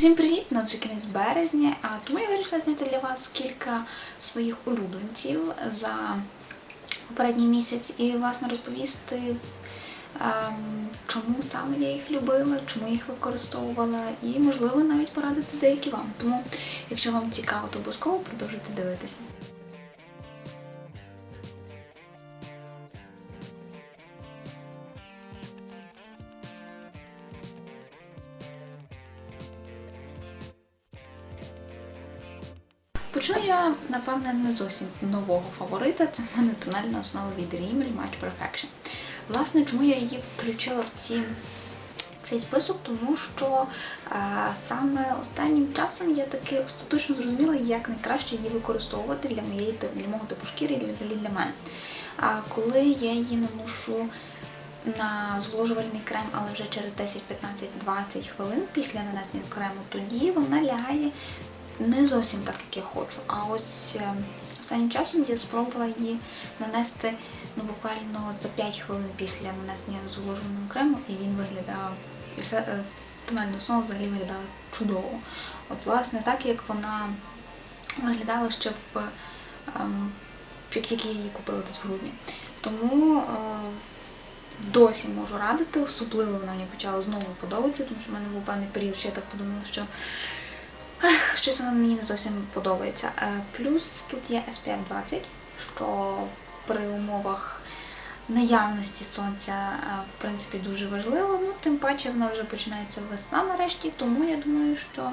Всім привіт! Нас вже кінець березня, а тому я вирішила зняти для вас кілька своїх улюбленців за попередній місяць і, власне, розповісти, ем, чому саме я їх любила, чому їх використовувала, і, можливо, навіть порадити деякі вам. Тому, якщо вам цікаво, то обов'язково продовжуйте дивитися. Почну я, напевне, не зовсім нового фаворита. Це в мене тональна основа від Dream Rematch Perfection. Власне, чому я її включила в ці, цей список? Тому що е, саме останнім часом я таки остаточно зрозуміла, як найкраще її використовувати для моєї для мого типу шкіри і для, для мене. А коли я її наношу на зволожувальний крем, але вже через 10, 15, 20 хвилин після нанесення крему, тоді вона лягає не зовсім так, як я хочу. А ось е, останнім часом я спробувала її нанести ну, буквально за 5 хвилин після нанесення зволоженого крему, і він виглядав, і все е, тональна основа взагалі виглядала чудово. От, власне, так як вона виглядала ще в ем, як тільки я її купила десь в грудні. Тому е, досі можу радити, особливо вона мені почала знову подобатися, тому що в мене був певний період, що я так подумала, що Ех, Щось воно мені не зовсім подобається. Е, Плюс тут є SPF 20, що при умовах наявності сонця, е, в принципі, дуже важливо. Ну, тим паче в нас вже починається весна нарешті, тому я думаю, що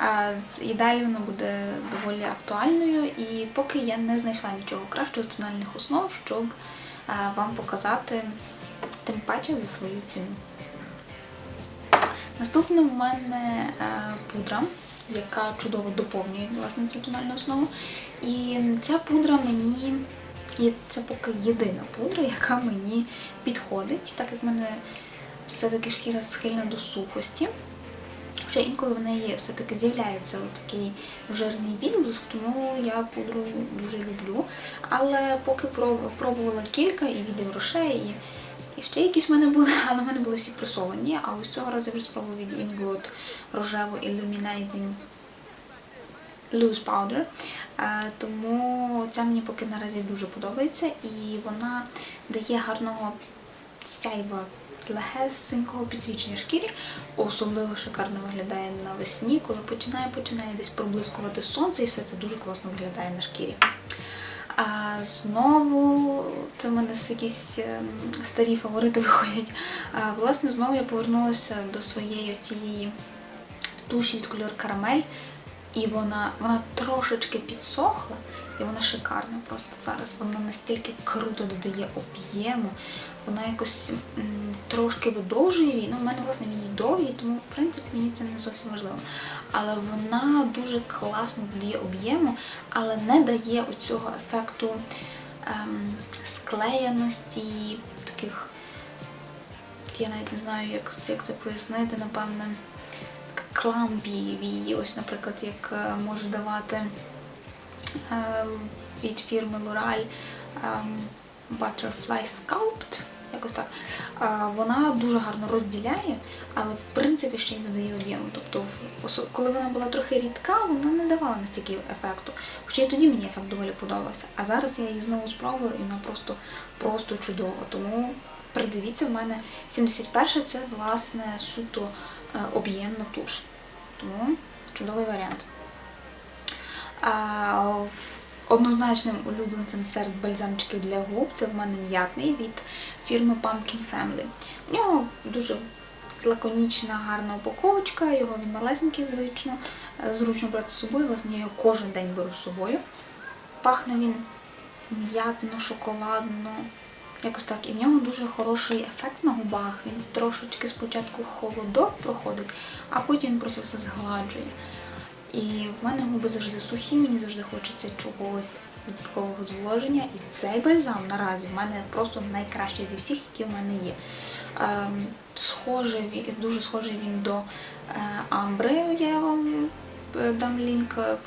е, і далі воно буде доволі актуальною. І поки я не знайшла нічого кращого з тональних основ, щоб вам показати тим паче за свою ціну. Наступним в мене пудра яка чудово доповнює власне цю тональну основу. І ця пудра мені, це поки єдина пудра, яка мені підходить, так як в мене все-таки шкіра схильна до сухості. Хоча інколи в неї все-таки з'являється такий жирний відблиск, тому я пудру дуже люблю. Але поки пробувала кілька і від грошей, і, і ще якісь в мене були, але в мене були всі пресовані. А ось цього разу я вже спробувала від Inglot рожеву Illuminating Loose Powder. Е, тому ця мені поки наразі дуже подобається і вона дає гарного сяйва легесенького підсвічення шкірі. Особливо шикарно виглядає навесні, коли починає починає десь проблискувати сонце, і все це дуже класно виглядає на шкірі. А знову це в мене якісь ем, старі фаворити виходять. А, Власне, знову я повернулася до своєї цієї туші від кольору карамель. І вона вона трошечки підсохла, і вона шикарна просто зараз. Вона настільки круто додає об'єму, вона якось м, трошки видовжує її. Ну, в мене, власне, її довгі, тому, в принципі, мені це не зовсім важливо. Але вона дуже класно додає об'єму, але не дає оцього ефекту ем, склеєності, таких, я навіть не знаю, як, як це пояснити, напевне кламбі, ось, наприклад, як е, може давати е, від фірми L'Oreal ем, Butterfly Sculpt, якось так, е, вона дуже гарно розділяє, але в принципі ще й додає об'єму. Тобто, коли вона була трохи рідка, вона не давала настільки ефекту. Хоча і тоді мені ефект доволі подобався. А зараз я її знову спробувала і вона просто просто чудова. Тому придивіться, в мене 71 це власне суто об'ємна туш. Тому чудовий варіант. Однозначним улюбленцем серед бальзамчиків для губ це в мене м'ятний від фірми Pumpkin Family. У нього дуже лаконічна, гарна упаковочка, його він малесенький, звично, зручно брати з собою, власне, я його кожен день беру з собою. Пахне він м'ятно, шоколадно, якось так. І в нього дуже хороший ефект на губах. Він трошечки спочатку холодок проходить, а потім просто все згладжує. І в мене губи завжди сухі, мені завжди хочеться чогось додаткового зволоження. І цей бальзам наразі в мене просто найкращий зі всіх, які в мене є. Ем, схожий, Дуже схожий він до Амбри, я вам е, дам лінк в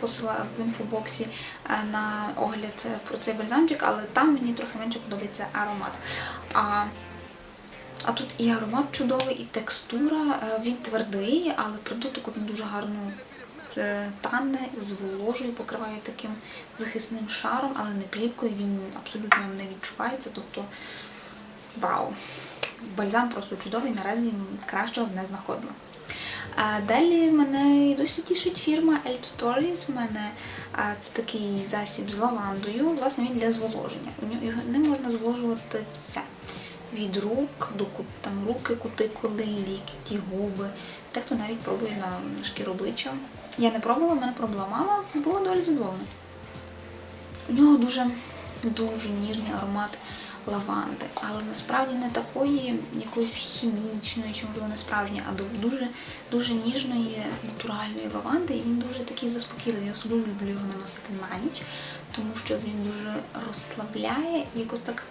посила в інфобоксі е, на огляд про цей бальзамчик, але там мені трохи менше подобається аромат. А а тут і аромат чудовий, і текстура, е, він твердий, але при дотику дуже гарно е, тане, зволожує, покриває таким захисним шаром, але не плівкою, він абсолютно не відчувається. Тобто, вау! Бальзам просто чудовий, наразі кращого не знаходила. А далі мене досі тішить фірма Elp Stories. В мене це такий засіб з лавандою. Власне, він для зволоження. У його не можна зволожувати все. Від рук до там, руки, кутикули, лікті, губи. Дехто навіть пробує на шкіру обличчя. Я не пробувала, в мене пробувала мама, була доволі задоволена. У нього дуже дуже ніжний аромат лаванди, але насправді не такої якоїсь хімічної, чи можливо не справжньої, а дуже дуже ніжної натуральної лаванди. І він дуже такий заспокійливий. Я особливо люблю його наносити на ніч, тому що він дуже розслабляє і якось так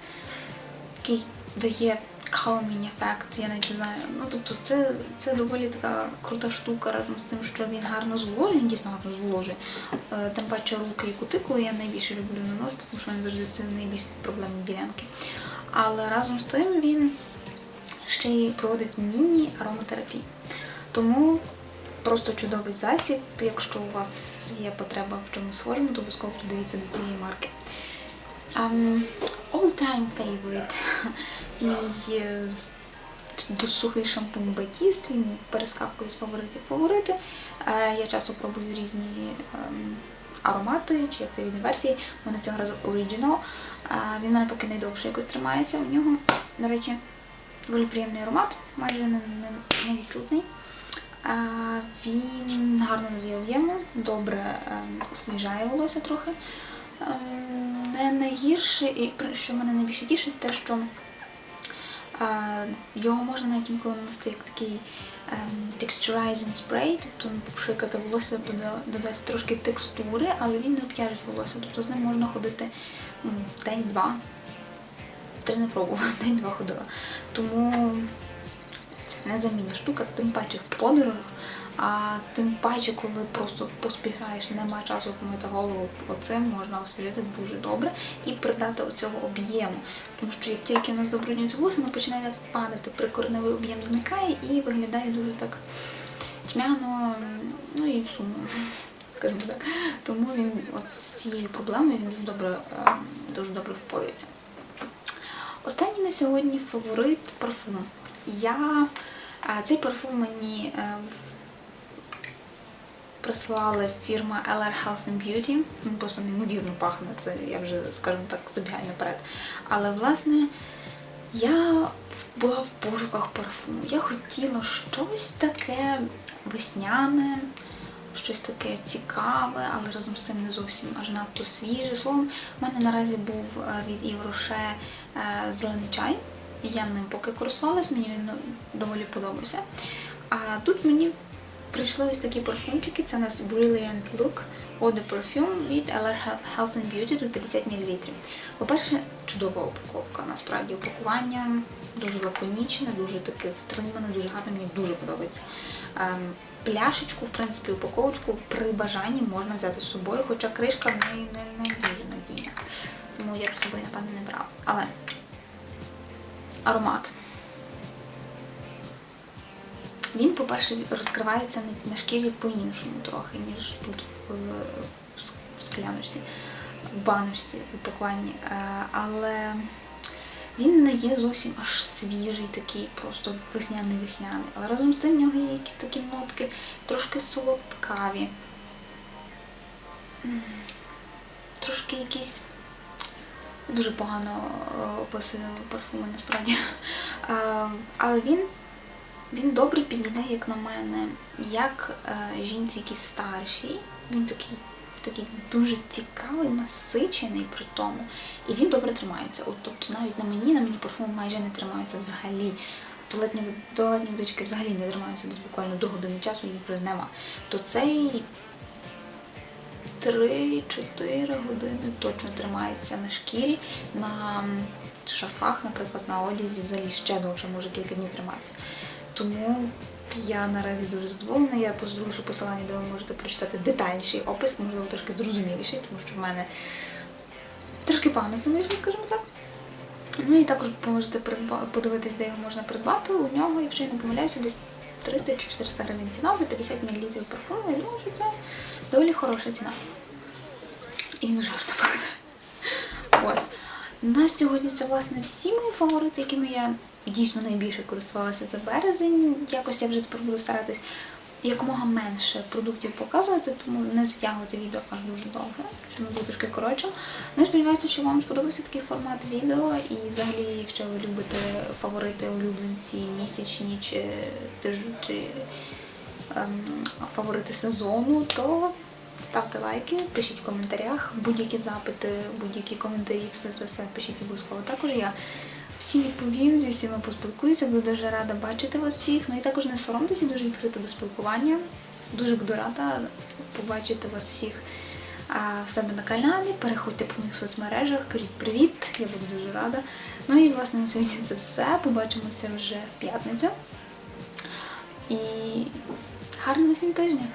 такий дає calming ефект, я навіть не знаю. Ну тобто це, це доволі така крута штука разом з тим, що він гарно зволожує, він дійсно гарно зволожує. Е, Тим паче руки і кутикули я найбільше люблю наносити, тому що він завжди це найбільш проблемні ділянки. Але разом з тим він ще й проводить міні-ароматерапію. Тому просто чудовий засіб. Якщо у вас є потреба в чомусь схожому, то обов'язково придивіться до цієї марки. All-time favorite. Мій е, досухий шампунь Батіст, він перескакує з фаворитів в фаворити. Е, Я часто пробую різні ем, аромати, чи як різні версії. Мене цього разу Original. Е, Він в мене поки найдовше якось тримається. У нього, до речі, доволі приємний аромат, майже не, не, невідчутний. Е, Він гарно надає об'єму, добре ем, освіжає волосся трохи. Найгірше, і що мене найбільше тішить, те, що його можна навіть інколи наносити як такий ем, texturizing spray, тобто попшикати волосся, додасть трошки текстури, але він не обтяжить волосся. Тобто з ним можна ходити ну, день-два. Три не пробувала, день-два ходила. Тому це незамінна штука, тим паче в подорожах, а тим паче, коли просто поспішаєш, нема часу помити голову, оцим можна освіжити дуже добре і придати оцього об'єму. Тому що як тільки в нас забруднюється волосся, воно починає падати, прикорневий об'єм зникає і виглядає дуже так тьмяно, ну і сумно. Скажімо так. Тому він от з цією проблемою він дуже добре, ем, дуже добре впорюється. Останній на сьогодні фаворит парфум. Я цей парфум мені прислала фірма LR Health and Beauty. Він просто неймовірно пахне. Це я вже, скажімо так, забігаю наперед. Але власне я була в пошуках парфуму. Я хотіла щось таке весняне, щось таке цікаве, але разом з цим не зовсім аж надто свіже. Словом, в мене наразі був е, від Rocher е, зелений чай. Я ним поки користувалась, мені він ну, доволі подобався. А тут мені прийшли ось такі парфумчики. Це у нас Brilliant Look Eau Perfume від LR Health and Beauty, тут 50 мл. По-перше, чудова упаковка. Насправді упакування дуже лаконічне, дуже таке стримане, дуже гарне, мені дуже подобається. Ем, Пляшечку, в принципі, упаковочку при бажанні можна взяти з собою, хоча кришка в неї не, не дуже надійна. Тому я б з собою, напевно, не брала. Але аромат. Він, по-перше, розкривається на- шкірі по-іншому трохи, ніж тут в, в скляночці, в баночці, в упакуванні. Е, Але він не є зовсім аж свіжий, такий, просто весняний-весняний. Але разом з тим в нього є якісь такі нотки, трошки солодкаві. Трошки якісь дуже погано е, описую парфуми насправді. Е, Але він, він добре підійде, як на мене, як е, жінці якісь старшій. Він такий, такий дуже цікавий, насичений при тому. І він добре тримається. От, тобто навіть на мені, на мені парфуми майже не тримаються взагалі. Туалетні, туалетні водички взагалі не тримаються десь буквально до години часу, їх вже нема. То цей 3-4 години точно тримається на шкірі, на м, шарфах, наприклад, на одязі, взагалі ще довше, може кілька днів триматися. Тому я наразі дуже задоволена. Я залишу посилання, де ви можете прочитати детальніший опис, можливо, трошки зрозуміліший, тому що в мене трошки пам'ять вийшла, скажімо так. Ну і також можете подивитись, де його можна придбати. У нього, якщо я не помиляюся, десь 300 чи 400 гривень ціна за 50 мл парфуму. Я думаю, що це доволі хороша ціна. І він дуже гарно пахне. На сьогодні це власне всі мої фаворити, якими я дійсно найбільше користувалася за березень. Якось я вже тепер буду старатись якомога менше продуктів показувати, тому не затягувати відео аж дуже довго, щоб не було трошки коротшим. Ну і сподіваюся, що вам сподобався такий формат відео. І взагалі, якщо ви любите фаворити улюбленці місячні чи, тиж- чи ем, фаворити сезону, то ставте лайки, пишіть в коментарях, будь-які запити, будь-які коментарі, все все все пишіть обов'язково. Також я всім відповім, зі всіма поспілкуюся, буду дуже рада бачити вас всіх. Ну і також не соромтеся, дуже відкрита до спілкування. Дуже буду рада побачити вас всіх в себе на каналі. Переходьте по моїх соцмережах, кажіть привіт, я буду дуже рада. Ну і власне на сьогодні це все. Побачимося вже в п'ятницю. І гарного всім тижня!